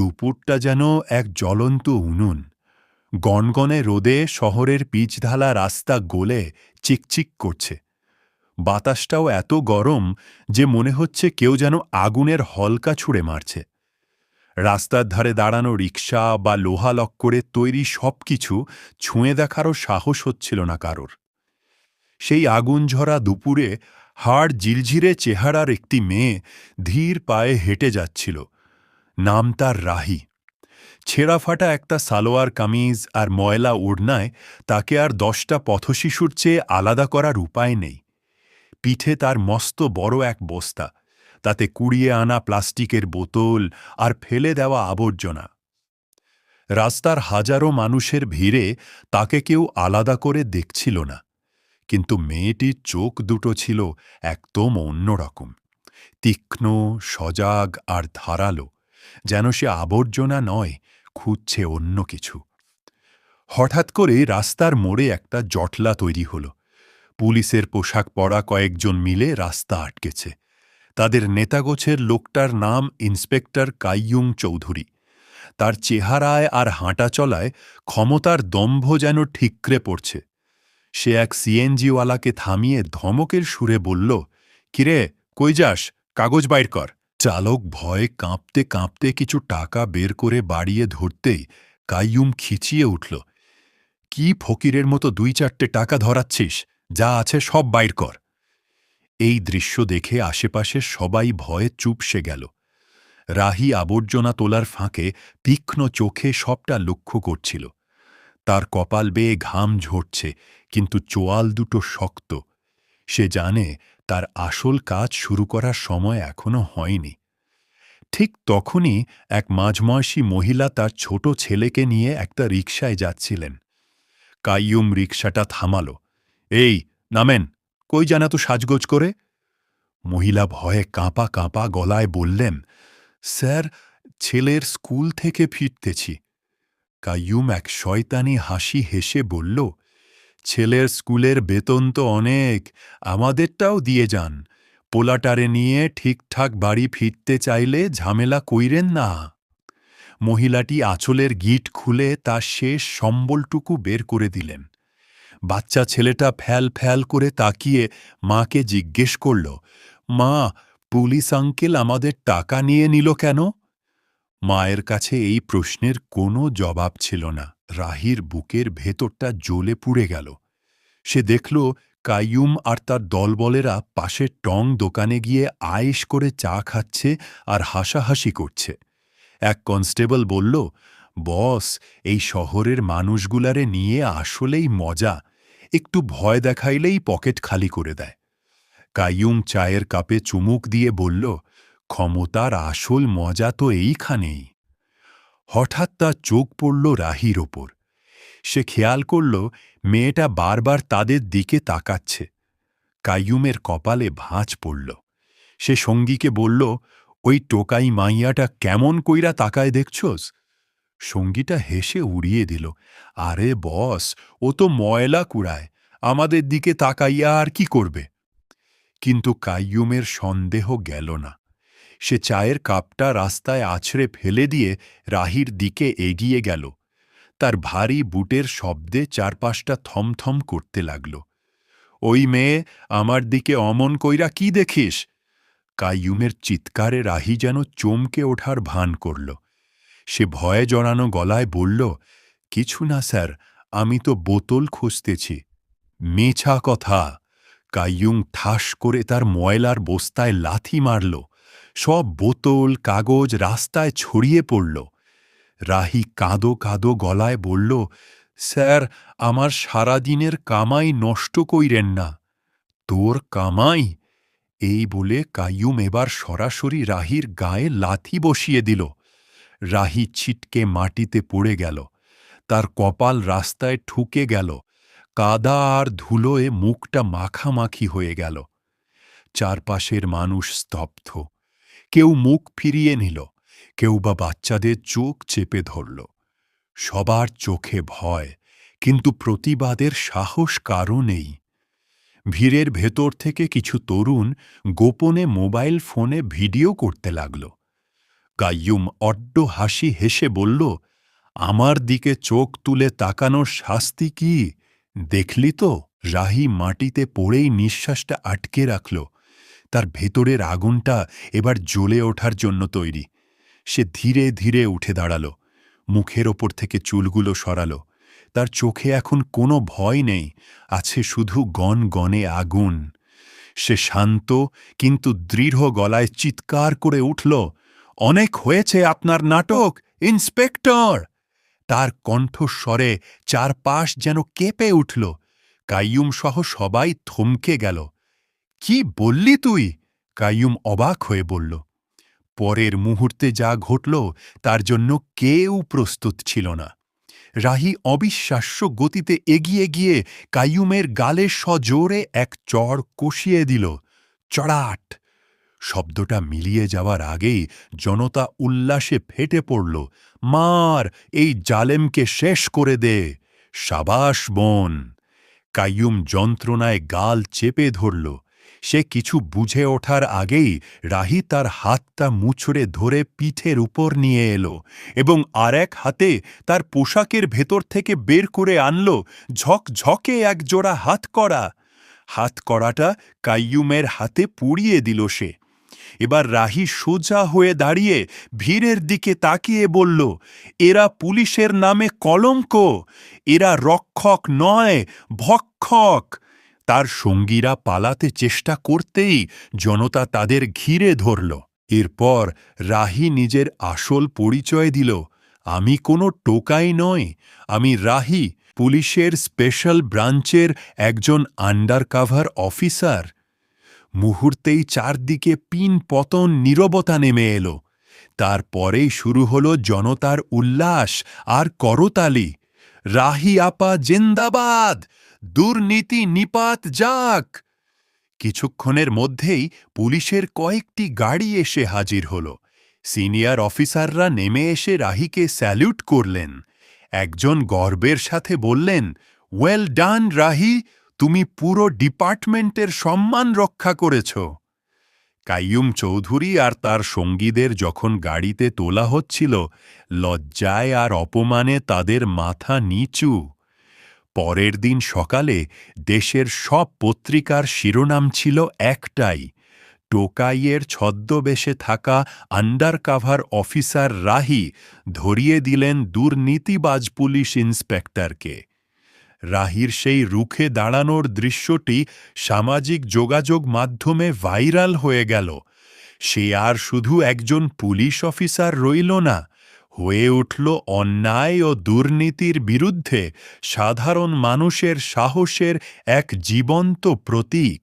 দুপুরটা যেন এক জ্বলন্ত উনুন। গনগনে রোদে শহরের পিচঢালা রাস্তা গোলে চিকচিক করছে। বাতাসটাও এত গরম যে মনে হচ্ছে কেউ যেন আগুনের হলকা ছুঁড়ে মারছে। রাস্তার ধারে দাঁড়ানো রিক্সা বা লোহা লক্করের তৈরি সব কিছু ছুঁয়ে দেখারও সাহস হচ্ছিল না কারোর। সেই আগুন ঝরা দুপুরে হাড় জিলঝিরে চেহারার একটি মেয়ে ধীর পায়ে হেঁটে যাচ্ছিল। নাম তার রাহি। ছেঁড়া ফাটা একটা সালোয়ার কামিজ আর ময়লা ওড়নায় তাকে আর দশটা পথশিশুর চেয়ে আলাদা করার উপায় নেই। পিঠে তার মস্ত বড় এক বস্তা, তাতে কুড়িয়ে আনা প্লাস্টিকের বোতল আর ফেলে দেওয়া আবর্জনা। রাস্তার হাজারো মানুষের ভিড়ে তাকে কেউ আলাদা করে দেখছিল না, কিন্তু মেয়েটির চোখ দুটো ছিল একদম অন্যরকম। তীক্ষ্ণ, সজাগ আর ধারালো যেন সে আবর্জনা নয়, খুঁজছে অন্য কিছু। হঠাৎ করে রাস্তার মোড়ে একটা জটলা তৈরি হল। পুলিশের পোশাক পরা কয়েকজন মিলে রাস্তা আটকেছে। তাদের নেতাগোছের লোকটার নাম ইন্সপেক্টর কাইয়ুং চৌধুরী। তার চেহারায় আর হাঁটা চলায় ক্ষমতার দম্ভ যেন ঠিকরে পড়ছে। সে এক সিএনজিওয়ালাকে থামিয়ে ধমকের সুরে বলল, কিরে, কই যাস? কাগজ বাইর কর। চালক ভয়ে কাঁপতে কাঁপতে কিছু টাকা বের করে বাড়িয়ে ধরতেই কাইয়ুম খিচিয়ে উঠল, কি ফকিরের মতো দুই চারটে টাকা ধরাচ্ছিস? যা আছে সব বাইর কর। এই দৃশ্য দেখে আশেপাশে সবাই ভয়ে চুপসে গেল। রাহি আবর্জনা তোলার ফাঁকে তীক্ষ্ণ চোখে সবটা লক্ষ্য করছিল। তার কপাল বেয়ে ঘাম ঝরছে, কিন্তু চোয়াল দুটো শক্ত। সে জানে তার আসল কাজ শুরু করার সময় এখনও হয়নি। ঠিক তখনই এক মাঝময়সী মহিলা তার ছোট ছেলেকে নিয়ে একটা রিকশায় যাচ্ছিলেন। কাইয়ুম রিকশাটা থামাল। এই, নামেন, কই জানা তো সাজগোজ করে? মহিলা ভয়ে কাঁপা কাঁপা গলায় বললেন, স্যার, ছেলের স্কুল থেকে ফিরতেছি। কাইয়ুম এক শয়তানি হাসি হেসে বলল ছেলের স্কুলের বেতন তো অনেক, আমাদেরটাও দিয়ে যান। পোলাটারে নিয়ে ঠিকঠাক বাড়ি ফিরতে চাইলে ঝামেলা কইরেন না। মহিলাটি আঁচলের গিট খুলে তার শেষ সম্বলটুকু বের করে দিলেন। বাচ্চা ছেলেটা ফ্যাল ফ্যাল করে তাকিয়ে মাকে জিজ্ঞেস করল, মা, পুলিশ আঙ্কেল আমাদের টাকা নিয়ে নিল কেন? মায়ের কাছে এই প্রশ্নের কোনো জবাব ছিল না। রাহির বুকের ভেতরটা জ্বলে পুড়ে গেল। সে দেখল কাইয়ুম আর তার দলবলেরা পাশের টং দোকানে গিয়ে আয়েশ করে চা খাচ্ছে আর হাসাহাসি করছে। এক কনস্টেবল বলল, বস, এই শহরের মানুষগুলারে নিয়ে আসলেই মজা। একটু ভয় দেখাইলেই পকেট খালি করে দেয়। কাইয়ুম চায়ের কাপে চুমুক দিয়ে বলল, ক্ষমতার আসল মজা তো এইখানেই। হঠাৎ তার চোখ পড়ল রাহির ওপর। সে খেয়াল করল, মেয়েটা বারবার তাদের দিকে তাকাচ্ছে। কাইয়ুমের কপালে ভাঁজ পড়ল। সে সঙ্গীকে বলল, ওই টোকাই মাইয়াটা কেমন কইরা তাকায় দেখছস? সঙ্গীটা হেসে উড়িয়ে দিল, আরে বস, ও তো ময়লা কুড়ায়, আমাদের দিকে তাকাইয়া আর কি করবে? কিন্তু কাইয়ুমের সন্দেহ গেল না। সে চায়ের কাপটা রাস্তায় আছড়ে ফেলে দিয়ে রাহির দিকে এগিয়ে গেল। তার ভারী বুটের শব্দে চারপাশটা থমথম করতে লাগল। ওই মেয়ে, আমার দিকে অমন কইরা কি দেখিস? কাইয়ুমের চিৎকারে রাহি যেন চমকে ওঠার ভান করল। সে ভয়ে জড়ানো গলায় বলল, কিছু না স্যার, আমি তো বোতল খুঁজতেছি। মেছা কথা। কাইয়ুং ঠাস করে তার ময়লার বস্তায় লাথি মারল। সব বোতল, কাগজ রাস্তায় ছড়িয়ে পড়ল। রাহি কাঁদো কাঁদো গলায় বলল, স্যার, আমার সারাদিনের কামাই নষ্ট কইরেন না। তোর কামাই? এই বলে কাইয়ুম এবার সরাসরি রাহির গায়ে লাথি বসিয়ে দিল। রাহি ছিটকে মাটিতে পড়ে গেল। তার কপাল রাস্তায় ঠুকে গেল। কাদা আর ধুলোয় মুখটা মাখামাখি হয়ে গেল। চারপাশের মানুষ স্তব্ধ। কেউ মুখ ফিরিয়ে নিল, কেউ বা বাচ্চাদের চোখ চেপে ধরল। সবার চোখে ভয়, কিন্তু প্রতিবাদের সাহস কারও নেই। ভিড়ের ভেতর থেকে কিছু তরুণ গোপনে মোবাইল ফোনে ভিডিও করতে লাগল। কাইয়ুম অড্ড হাসি হেসে বলল, আমার দিকে চোখ তুলে তাকানোর শাস্তি কি? দেখলি তো? রাহি মাটিতে পড়েই নিঃশ্বাসটা আটকে রাখল। তার ভেতরের আগুনটা এবার জ্বলে ওঠার জন্য তৈরি। সে ধীরে ধীরে উঠে দাঁড়াল, মুখের ওপর থেকে চুলগুলো সরালো। তার চোখে এখন কোনো ভয় নেই, আছে শুধু গন গনে আগুন। সে শান্ত কিন্তু দৃঢ় গলায় চিৎকার করে উঠল, অনেক হয়েছে আপনার নাটক, ইন্সপেক্টর! তার কণ্ঠস্বরে চারপাশ যেন কেঁপে উঠল। কাইয়ুম সহ সবাই থমকে গেল। কি বললি তুই? কাইয়ুম অবাক হয়ে বলল, পরের মুহূর্তে যা ঘটল তার জন্য কেউ প্রস্তুত ছিল না। রাহি অবিশ্বাস্য গতিতে এগিয়ে গিয়ে কাইয়ুমের গালে সজোরে এক চড় কষিয়ে দিল, চড়াট। শব্দটা মিলিয়ে যাওয়ার আগেই জনতা উল্লাসে ফেটে পড়ল, মার, এই জালেমকে শেষ করে দে, সাবাস বোন। কাইয়ুম যন্ত্রণায় গাল চেপে ধরল সে কিছু বুঝে ওঠার আগেই রাহি তার হাতটা মুছড়ে ধরে পিঠের উপর নিয়ে এলো এবং আর এক হাতে তার পোশাকের ভেতর থেকে বের করে আনল ঝকঝকে এক জোড়া হাত করা। হাত করাটা কাইয়ুমের হাতে পুড়িয়ে দিল সে। এবার রাহি সোজা হয়ে দাঁড়িয়ে ভিড়ের দিকে তাকিয়ে বলল, এরা পুলিশের নামে কলঙ্ক। এরা রক্ষক নয়, ভক্ষক। তার সঙ্গীরা পালাতে চেষ্টা করতেই জনতা তাদের ঘিরে ধরল। এরপর রাহি নিজের আসল পরিচয় দিল। আমি কোনো টোকাই নয় আমি রাহি, পুলিশের স্পেশাল ব্রাঞ্চের একজন আন্ডারকাভার অফিসার। মুহূর্তেই চারদিকে পিন পতন নীরবতা নেমে এলো। তারপরেই শুরু হল জনতার উল্লাস আর করতালি। রাহি আপা জিন্দাবাদ! দুর্নীতি নিপাত যাক। কিছুক্ষণের মধ্যেই পুলিশের কয়েকটি গাড়ি এসে হাজির হল। সিনিয়র অফিসাররা নেমে এসে রাহিকে স্যালুট করলেন। একজন গর্বের সাথে বললেন ওয়েল ডান রাহি। তুমি পুরো ডিপার্টমেন্টের সম্মান রক্ষা করেছ। কাইয়ুম চৌধুরী আর তার সঙ্গীদের যখন গাড়িতে তোলা হচ্ছিল, লজ্জায় আর অপমানে তাদের মাথা নিচু। পরের দিন সকালে দেশের সব পত্রিকার শিরোনাম ছিল একটাই, টোকাইয়ের ছদ্মবেশে থাকা আন্ডারকাভার অফিসার রাহি ধরিয়ে দিলেন দুর্নীতিবাজ পুলিশ ইন্সপেক্টরকে। রাহির সেই রুখে দাঁড়ানোর দৃশ্যটি সামাজিক যোগাযোগ মাধ্যমে ভাইরাল হয়ে গেল। সে আর শুধু একজন পুলিশ অফিসার রইল না হয়ে উঠল অন্যায় ও দুর্নীতির বিরুদ্ধে সাধারণ মানুষের সাহসের এক জীবন্ত প্রতীক।